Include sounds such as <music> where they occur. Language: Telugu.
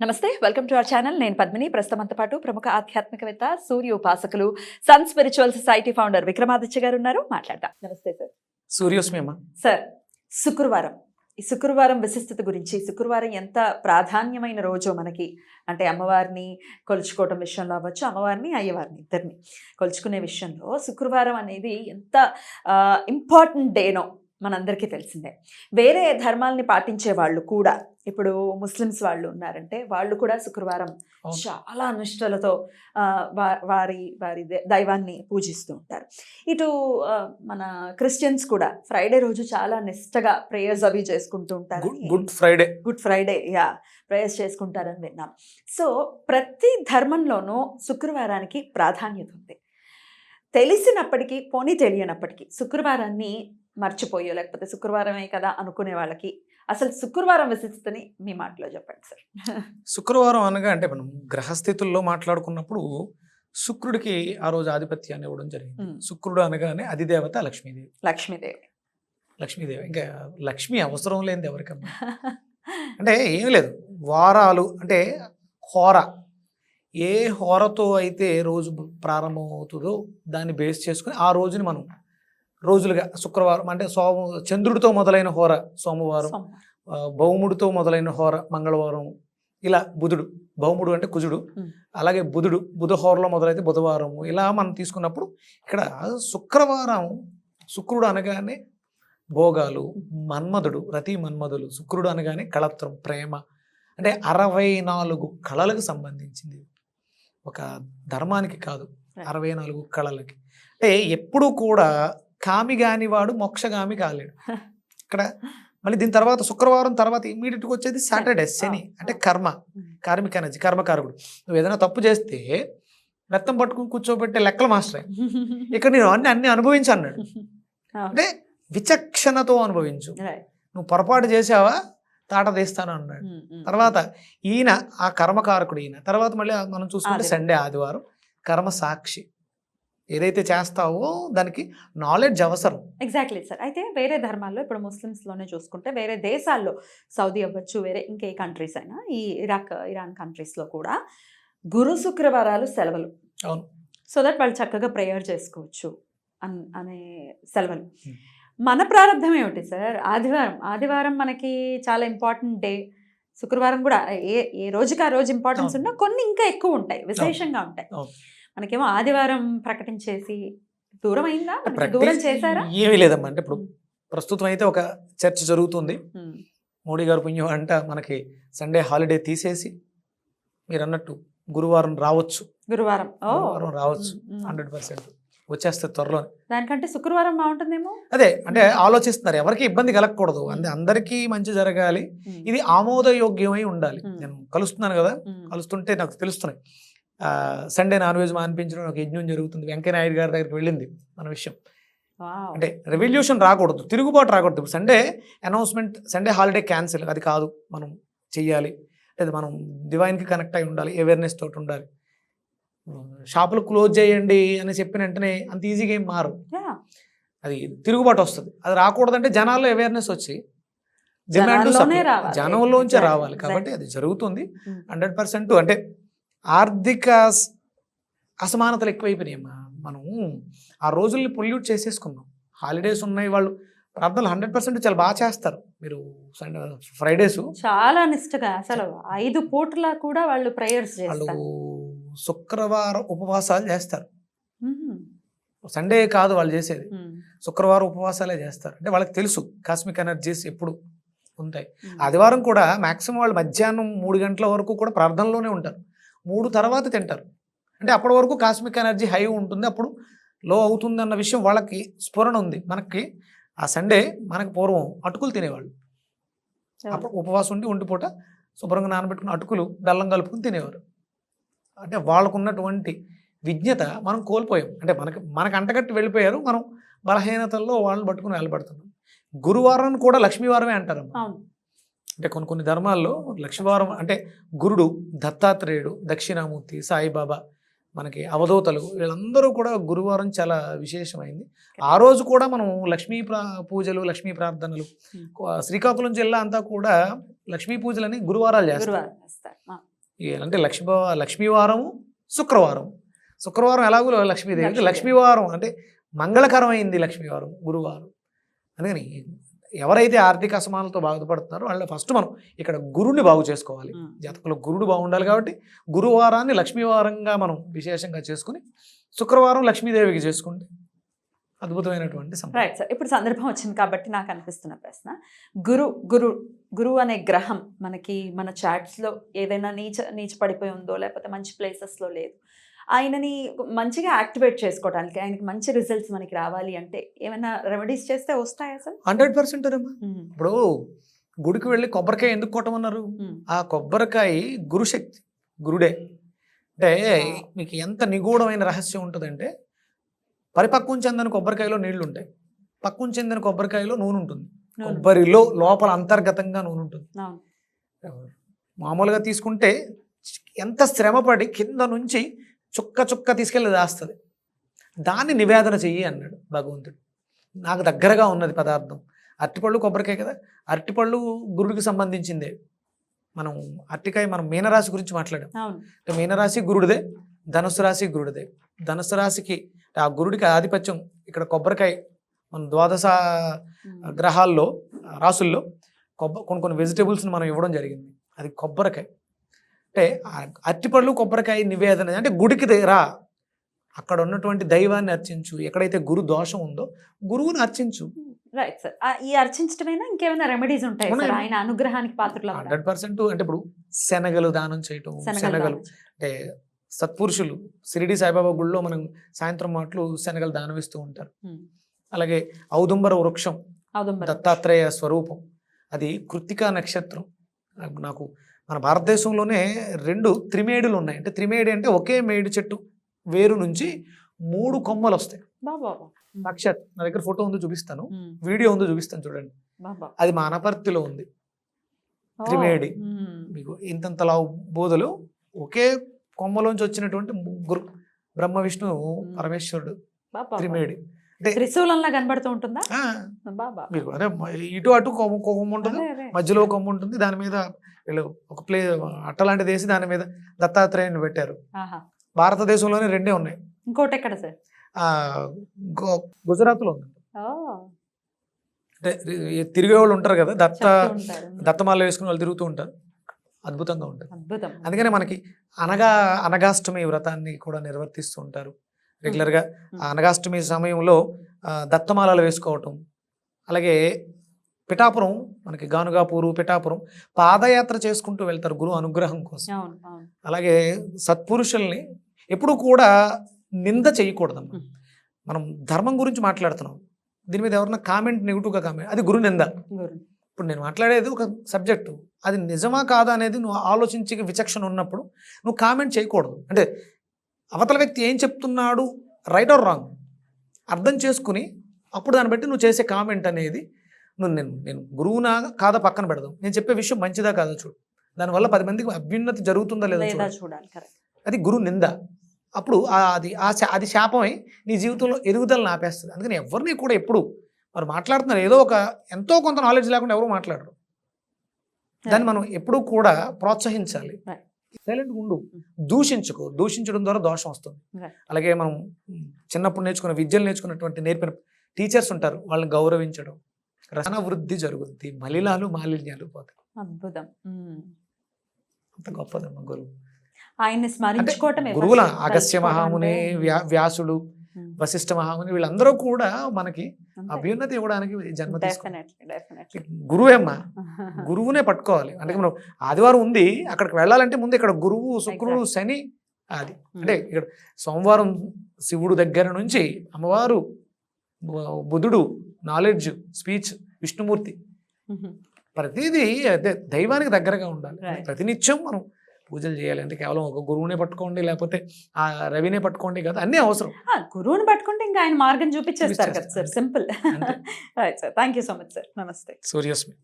నమస్తే వెల్కమ్ టు అవర్ ఛానల్. నేను పద్మిని. ప్రస్తుతంతో పాటు ప్రముఖ ఆధ్యాత్మికవేత్త సూర్య ఉపాసకులు sun spiritual society founder Vikramaditya గారు ఉన్నారు. మాట్లాడదాం. నమస్తే సార్. సూర్యోస్మి సార్ శుక్రవారం. ఈ శుక్రవారం విశిష్టత గురించి శుక్రవారం ఎంత ప్రాధాన్యమైన రోజు మనకి? అంటే అమ్మవారిని కొలుచుకోవటం విషయంలో అవ్వచ్చు అమ్మవారిని అయ్యవారిని ఇద్దరిని కొలుచుకునే విషయంలో శుక్రవారం అనేది ఎంత ఇంపార్టెంట్ డేనో మనందరికీ తెలిసిందే. వేరే ధర్మాల్ని పాటించే వాళ్ళు కూడా ఇప్పుడు ముస్లిమ్స్ వాళ్ళు ఉన్నారంటే వాళ్ళు కూడా శుక్రవారం. చాలా అనుష్ఠలతో వారి వారి దే- దైవాన్ని పూజిస్తూ ఉంటారు. ఇటు మన క్రిస్టియన్స్ కూడా ఫ్రైడే రోజు చాలా నిష్టగా ప్రేయర్స్ అవి చేసుకుంటూ ఉంటారు గుడ్ ఫ్రైడే. గుడ్ ఫ్రైడే యా ప్రేయర్స్ చేసుకుంటారని విన్నాం. సో ప్రతి ధర్మంలోనూ శుక్రవారానికి ప్రాధాన్యత ఉంది. తెలిసినప్పటికీ పోనీ తెలియనప్పటికీ శుక్రవారాన్ని మర్చిపోయో లేకపోతే శుక్రవారమే కదా అనుకునే వాళ్ళకి అసలు శుక్రవారం విశిష్టతని మీ మాటలో చెప్పండి సార్. శుక్రవారం అనగా అంటే మనం గ్రహస్థితుల్లో మాట్లాడుకున్నప్పుడు శుక్రుడికి ఆ రోజు ఆధిపత్యాన్ని ఇవ్వడం జరిగింది. శుక్రుడు అనగానే అధిదేవత లక్ష్మీదేవి. లక్ష్మీదేవి. లక్ష్మీదేవి. ఇంకా లక్ష్మి అవసరం లేనిది ఎవరికమ్మా అంటే ఏం లేదు. వారాలు అంటే హోర. ఏ హోరతో అయితే రోజు ప్రారంభం అవుతుందో దాన్ని బేస్ చేసుకుని ఆ రోజుని మనం రోజులుగా శుక్రవారం అంటే సోమ చంద్రుడితో మొదలైన హోర సోమవారం భౌముడితో మొదలైన హోర మంగళవారం ఇలా బుధుడు భౌముడు అంటే కుజుడు. అలాగే బుధుడు బుధ హోరలో మొదలైతే బుధవారం ఇలా మనం తీసుకున్నప్పుడు ఇక్కడ శుక్రవారం శుక్రుడు అనగానే భోగాలు మన్మధుడు రతి మన్మధులు శుక్రుడు అనగానే కళత్రం ప్రేమ అంటే అరవై నాలుగు కళలకు సంబంధించింది ఒక ధర్మానికి కాదు. అరవై నాలుగు కళలకి అంటే ఎప్పుడు కూడా కామి కాని వాడు మోక్షగామి కాలేడు. ఇక్కడ మళ్ళీ దీని తర్వాత శుక్రవారం తర్వాత ఇమ్మీడియట్గా వచ్చేది సాటర్డే శని అంటే కర్మ కార్మిక ఎనర్జీ కర్మకారకుడు. నువ్వు ఏదైనా తప్పు చేస్తే రక్తం పట్టుకుని కూర్చోబెట్టే లెక్కల మాస్టరే. ఇక్కడ నేను అన్ని అన్ని అనుభవించు అన్నాడు. అంటే విచక్షణతో అనుభవించు. నువ్వు పొరపాటు చేసావా తాట తీస్తాను అన్నాడు. తర్వాత ఈయన ఆ కర్మకారకుడు ఈయన. తర్వాత మళ్ళీ మనం చూసుకుంటే. సండే ఆదివారం కర్మ సాక్షి. ఏదైతే చేస్తావో దానికి నాలెడ్జ్ అవసరం. ఎగ్జాక్ట్లీ సార్ అయితే వేరే ధర్మాల్లో ఇప్పుడు ముస్లిమ్స్లోనే చూసుకుంటే వేరే దేశాల్లో సౌదీ అవ్వచ్చు వేరే ఇంకే కంట్రీస్ అయినా ఈ ఇరాక్ ఇరాన్ కంట్రీస్లో కూడా గురు శుక్రవారాలు సెలవులు. అవును. సో దట్ వాళ్ళు చక్కగా ప్రేయర్ చేసుకోవచ్చు అన్ సెలవులు. మన ప్రారంభం ఏమిటి సార్ ఆదివారం. ఆదివారం మనకి చాలా ఇంపార్టెంట్ డే శుక్రవారం కూడా ఏ ఏ రోజుకి ఆ రోజు ఇంపార్టెన్స్. ఉన్నా కొన్ని ఇంకా ఎక్కువ ఉంటాయి విశేషంగా ఉంటాయి. మనకేమో ఆదివారం ప్రకటించేసి దూరం అయిందా దూరం చేశారా? ఏమీ లేదమ్మా. అంటే ఇప్పుడు ప్రస్తుతం అయితే ఒక చర్చ జరుగుతుంది. మోడీ గారు పుణ్యం అంట మనకి సండే హాలిడే తీసేసి మీరు అన్నట్టు గురువారం రావచ్చు. గురువారం. రావచ్చు. Hundred percent. వచ్చేస్తే త్వరలో దానికంటే శుక్రవారం బాగుంటుందేమో? అదే అంటే ఆలోచిస్తున్నారు. ఎవరికి ఇబ్బంది కలగకూడదు. అందే అందరికీ మంచి జరగాలి. ఇది ఆమోదయోగ్యమై ఉండాలి. నేను కలుస్తున్నాను కదా. కలుస్తుంటే నాకు తెలుస్తున్నాయి. సండే నాన్ వెజ్ మానిపించడం ఒక యజ్ఞం జరుగుతుంది. వెంకయ్య నాయుడు గారి దగ్గరికి వెళ్ళింది మన విషయం. అంటే రెవల్యూషన్ రాకూడదు తిరుగుబాటు రాకూడదు. ఇప్పుడు Sunday announcement Sunday holiday cancel అది కాదు మనం చెయ్యాలి. లేదా మనం డివైన్కి కనెక్ట్ అయి ఉండాలి అవేర్నెస్ తోటి ఉండాలి. షాపులు క్లోజ్ చేయండి అని చెప్పిన వెంటనే అంత ఈజీగా ఏం మారు. అది తిరుగుబాటు వస్తుంది. అది రాకూడదంటే జనాల్లో అవేర్నెస్ వచ్చి డిమాండ్. జనంలోంచే రావాలి. కాబట్టి. అది జరుగుతుంది. హండ్రెడ్ పర్సెంట్ అంటే ఆర్థిక అసమానతలు ఎక్కువైపోయినాయమ్మా మనం ఆ రోజుల్ని పొల్యూట్ చేసేసుకున్నాం. హాలిడేస్ ఉన్నాయి వాళ్ళు. ప్రార్థనలు హండ్రెడ్ పర్సెంట్ చాలా బాగా చేస్తారు. మీరు ఫ్రైడేస్ చాలా నిష్టగా. అసలు ఐదు పూట్ల కూడా వాళ్ళు ప్రేయర్స్ వాళ్ళు శుక్రవారం ఉపవాసాలు చేస్తారు. సండే కాదు వాళ్ళు చేసేది. శుక్రవారం ఉపవాసాలే చేస్తారు. అంటే వాళ్ళకి తెలుసు కాస్మిక్ ఎనర్జీస్ ఎప్పుడు ఉంటాయి. ఆదివారం కూడా మాక్సిమం వాళ్ళు మధ్యాహ్నం మూడు గంటల వరకు కూడా ప్రార్థనలోనే ఉంటారు. మూడు తర్వాత తింటారు. అంటే అప్పటి వరకు కాస్మిక్ ఎనర్జీ హై ఉంటుంది. అప్పుడు లో అవుతుంది అన్న విషయం వాళ్ళకి స్ఫురణ ఉంది. మనకి ఆ సండే మనకి పూర్వం అటుకులు తినేవాళ్ళు. అప్పుడు ఉపవాసం ఉండి ఒంటిపూట శుభ్రంగా నానబెట్టుకున్న అటుకులు బెల్లం కలుపుకుని తినేవారు. అంటే వాళ్ళకు ఉన్నటువంటి విజ్ఞత మనం కోల్పోయాం. అంటే మనకి మనకు అంటగట్టి వెళ్ళిపోయారు. మనం బలహీనతల్లో వాళ్ళని పట్టుకుని వెళ్ళబడుతున్నాం గురువారం కూడా లక్ష్మీవారమే అంటారు అంటే కొన్ని కొన్ని ధర్మాల్లో లక్ష్మీవారం అంటే గురుడు దత్తాత్రేయుడు దక్షిణామూర్తి సాయిబాబా మనకి అవధూతలు వీళ్ళందరూ కూడా గురువారం చాలా విశేషమైంది. ఆ రోజు కూడా మనం లక్ష్మీ పూజలు లక్ష్మీ ప్రార్థనలు Hmm. శ్రీకాకుళం జిల్లా అంతా కూడా లక్ష్మీ పూజలని గురువారాలు చేస్తారు. అంటే లక్ష్మీ లక్ష్మీవారం శుక్రవారం. శుక్రవారం ఎలాగో లక్ష్మీదేవి లక్ష్మీదేవి. లక్ష్మీవారం అంటే మంగళకరమైంది లక్ష్మీవారం గురువారం. అందుకని ఎవరైతే ఆర్థిక అసమానలతో బాధపడుతున్నారో వాళ్ళ ఫస్ట్ మనం ఇక్కడ గురుని బాగు చేసుకోవాలి. జాతకంలో గురుడు బాగుండాలి కాబట్టి గురువారాన్ని లక్ష్మీవారంగా మనం విశేషంగా చేసుకుని శుక్రవారం లక్ష్మీదేవికి చేసుకుంటే అద్భుతమైనటువంటి రైట్ సార్ ఇప్పుడు సందర్భం వచ్చింది కాబట్టి నాకు అనిపిస్తున్న ప్రశ్న. గురు గురు గురువు అనే గ్రహం మనకి మన చాట్స్లో ఏదైనా నీచ నీచ పడిపోయి ఉందో లేకపోతే మంచి ప్లేసెస్లో లేదు. ఆయనని మంచిగా యాక్టివేట్ చేసుకోవడానికి ఆయనకి మంచి రిజల్ట్స్ మనకి రావాలి అంటే ఏమైనా రెమెడీస్ చేస్తే వస్తాయా సార్? హండ్రెడ్ పర్సెంట్ ఇప్పుడు గుడికి వెళ్ళి కొబ్బరికాయ ఎందుకు కొట్టమన్నారు? ఆ కొబ్బరికాయ గురుశక్తి గురుడే. అంటే మీకు ఎంత నిగూఢమైన రహస్యం ఉంటుందంటే పరిపక్వం చెందిన కొబ్బరికాయలో నీళ్ళు ఉంటాయి. పక్వం చెందిన కొబ్బరికాయలో నూనె ఉంటుంది. కొబ్బరిలో లోపల అంతర్గతంగా నూనె ఉంటుంది. మామూలుగా తీసుకుంటే ఎంత శ్రమపడి కింద నుంచి చుక్క చుక్క తీసుకెళ్ళి దాస్తుంది. దాన్ని నివేదన చెయ్యి అన్నాడు భగవంతుడు. నాకు దగ్గరగా ఉన్నది పదార్థం. అరటిపళ్ళు కొబ్బరికాయ కదా? అరటిపళ్ళు గురుడికి సంబంధించిందే. మనం అరటికాయ మనం మీనరాశి గురించి మాట్లాడాం. అంటే మీనరాశి గురుడిదే ధనుసు రాశి గురుడిదే. ధనుసు రాశికి ఆ గురుడికి ఆధిపత్యం ఇక్కడ కొబ్బరికాయ మన ద్వాదశ. గ్రహాల్లో రాసుల్లో కొబ్బ కొన్ని కొన్ని వెజిటేబుల్స్ని మనం ఇవ్వడం జరిగింది. అది కొబ్బరికాయ. అంటే అరటిపళ్ళు కొబ్బరికాయ నివేదన అంటే గుడికి రా. అక్కడ ఉన్నటువంటి దైవాన్ని అర్చించు. ఎక్కడైతే గురు దోషం ఉందో గురువుని అర్చించు. రైట్ సార్ ఈ అర్చించడమేనా ఇంకేమైనా రెమెడీస్ ఉంటాయి. ఆయన అనుగ్రహానికి పాత్రలు హండ్రెడ్ పర్సెంట్ అంటే ఇప్పుడు శనగలు దానం చేయటం శనగలు అంటే సత్పురుషులు షిరిడి సాయిబాబా గుళ్ళో మనం సాయంత్రం మాటలు శనగలు దానం ఇస్తూ ఉంటారు అలాగే ఔదుంబర వృక్షం దత్తాత్రేయ స్వరూపం. అది కృత్తికా నక్షత్రం. నాకు- నాకు మన భారతదేశంలోనే రెండు త్రిమేడులు ఉన్నాయి. అంటే త్రిమేడి అంటే ఒకే మేడి చెట్టు వేరు నుంచి మూడు కొమ్మలు వస్తాయి. బాబా. సాక్షాత్ నా దగ్గర ఫోటో ఉందో చూపిస్తాను. వీడియో ఉందో చూపిస్తాను చూడండి. బాబా. అది మా అనపర్తిలో ఉంది. త్రిమేడి. మీకు ఇంతంత లావు బోధలు. ఒకే కొమ్మలోంచి వచ్చినటువంటి ముగ్గురు బ్రహ్మ విష్ణు పరమేశ్వరుడు త్రిమేడి. అంటే త్రిశూలంలా కనబడుతూ ఉంటుందా? ఆ, బాబా. మీకు అదే ఇటు అటు కొమ్మ కొమ్మ ఉంటుంది. మధ్యలో కొమ్మ ఉంటుంది. దాని మీద వీళ్ళు ఒక ప్లే అట్టలాంటిది వేసి దాని మీద దత్తాత్రేయుని పెట్టారు. భారతదేశంలోనే రెండే ఉన్నాయి. ఇంకోటి ఎక్కడ సార్? గుజరాత్లో ఉంది. ఓ. అంటే తిరిగే వాళ్ళు ఉంటారు కదా దత్త. దత్తమాల వేసుకుని వాళ్ళు తిరుగుతూ ఉంటారు. అద్భుతంగా ఉంటుంది అద్భుతం. అందుకనే మనకి అనగా అనగాష్టమి వ్రతాన్ని కూడా నిర్వర్తిస్తూ ఉంటారు. రెగ్యులర్గా అనగాష్టమి సమయంలో దత్తమాలలు వేసుకోవటం అలాగే పిఠాపురం మనకి గానుగాపూరు పిఠాపురం పాదయాత్ర చేసుకుంటూ వెళ్తారు గురువు అనుగ్రహం కోసం. అలాగే సత్పురుషుల్ని ఎప్పుడూ కూడా నింద చేయకూడదమ్మా Hmm. మనం ధర్మం గురించి మాట్లాడుతున్నాం. దీని మీద ఎవరన్నా కామెంట్ నెగిటివ్గా కామెంట్ అది గురు నింద. ఇప్పుడు నేను మాట్లాడేది ఒక సబ్జెక్టు. అది నిజమా కాదా అనేది నువ్వు ఆలోచించి విచక్షణ ఉన్నప్పుడు నువ్వు కామెంట్ చేయకూడదు. అంటే అవతల వ్యక్తి ఏం చెప్తున్నాడు రైట్ ఆర్ రాంగ్? అర్థం చేసుకుని అప్పుడు దాన్ని బట్టి నువ్వు చేసే కామెంట్ అనేది నేను నేను గురువునా కాదా పక్కన పెడదాం. నేను చెప్పే విషయం మంచిదా కాదా చూడు. దానివల్ల పది మందికి అభ్యున్నతి జరుగుతుందా లేదా లేదా చూడు. చూడాలి అది గురు నింద. అప్పుడు అది ఆ అది శాపమై నీ జీవితంలో ఎదుగుదలను ఆపేస్తుంది. అందుకని ఎవరిని కూడా ఎప్పుడు వారు మాట్లాడుతున్నారు. ఏదో ఒక ఎంతో కొంత నాలెడ్జ్ లేకుండా ఎవరు మాట్లాడరు. దాన్ని మనం ఎప్పుడూ కూడా ప్రోత్సహించాలి. సైలెంట్గా ఉండు. దూషించుకో. దూషించడం ద్వారా దోషం వస్తుంది. అలాగే మనం చిన్నప్పుడు నేర్చుకున్న విద్యలు నేర్చుకున్నటువంటి నేర్పిన టీచర్స్ ఉంటారు. వాళ్ళని గౌరవించడం. రసన వృద్ధి జరుగుద్ది మలిలాలు మాలిన్యాలు పోతాయి. అద్భుతం. అంత గొప్పదమ్మ గురువు. ఆయన్ని అంటే స్మరించుకోవటమే గురువుల తలుచుకోవడం మహాముని వ్యాసుడు వశిష్ఠ మహాముని వీళ్ళందరూ కూడా మనకి. అభ్యున్నతి ఇవ్వడానికి జన్మ తీసుకున్నారు Definitely, definitely. గురువే అమ్మా. <laughs> గురువునే పట్టుకోవాలి. అంటే మనం ఆదివారం ఉంది అక్కడికి వెళ్ళాలంటే ముందు ఇక్కడ గురువు శుక్రుడు శని అది అంటే ఇక్కడ సోమవారం శివుడు దగ్గర నుంచి అమ్మవారు బుధుడు నాలెడ్జ్ స్పీచ్ విష్ణుమూర్తి. ప్రతిదీ అదే దైవానికి దగ్గరగా ఉండాలి. ప్రతినిత్యం మనం పూజలు చేయాలి. అంటే కేవలం ఒక గురువునే పట్టుకోండి లేకపోతే ఆ రవినే పట్టుకోండి కదా అన్నీ అవసరం. గురువుని పట్టుకుంటే ఇంకా ఆయన మార్గం చూపించేస్తారు కదా sir. Simple thank you so much sir నమస్తే సూర్యస్మి.